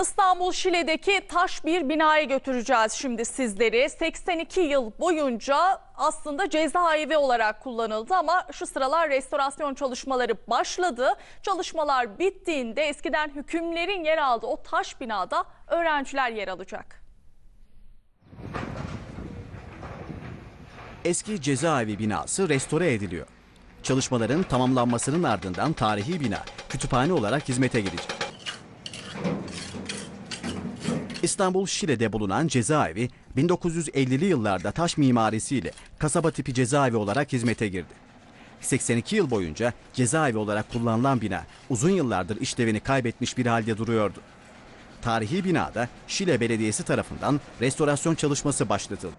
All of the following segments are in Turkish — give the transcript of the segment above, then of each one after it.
İstanbul Şile'deki taş bir binaya götüreceğiz şimdi sizleri. 82 yıl boyunca aslında cezaevi olarak kullanıldı ama şu sıralar restorasyon çalışmaları başladı. Çalışmalar bittiğinde eskiden hükümlerin yer aldığı o taş binada öğrenciler yer alacak. Eski cezaevi binası restore ediliyor. Çalışmaların tamamlanmasının ardından tarihi bina kütüphane olarak hizmete girecek. İstanbul Şile'de bulunan cezaevi 1950'li yıllarda taş mimarisiyle kasaba tipi cezaevi olarak hizmete girdi. 82 yıl boyunca cezaevi olarak kullanılan bina uzun yıllardır işlevini kaybetmiş bir halde duruyordu. Tarihi binada Şile Belediyesi tarafından restorasyon çalışması başlatıldı.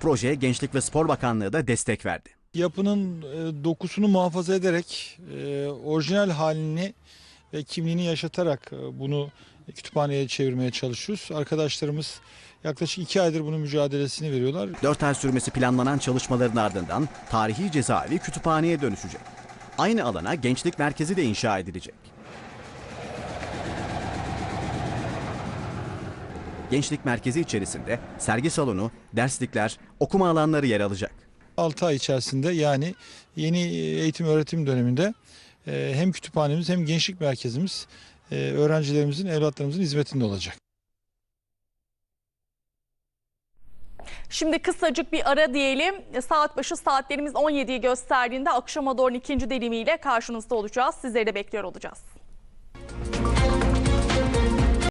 Projeye Gençlik ve Spor Bakanlığı da destek verdi. yapının e, dokusunu muhafaza ederek e, orijinal halini ve kimliğini yaşatarak e, bunu kütüphaneye çevirmeye çalışıyoruz. Arkadaşlarımız yaklaşık iki aydır bunun mücadelesini veriyorlar. 4 ay sürmesi planlanan çalışmaların ardından tarihi cezaevi kütüphaneye dönüşecek. Aynı alana gençlik merkezi de inşa edilecek. Gençlik merkezi içerisinde sergi salonu, derslikler, okuma alanları yer alacak. 6 ay içerisinde yani yeni eğitim öğretim döneminde hem kütüphanemiz hem gençlik merkezimiz e, öğrencilerimizin, evlatlarımızın hizmetinde olacak. Şimdi kısacık bir ara diyelim. Saat başı saatlerimiz 17'yi gösterdiğinde akşama doğru ikinci dilimiyle karşınızda olacağız. Sizleri de bekliyor olacağız.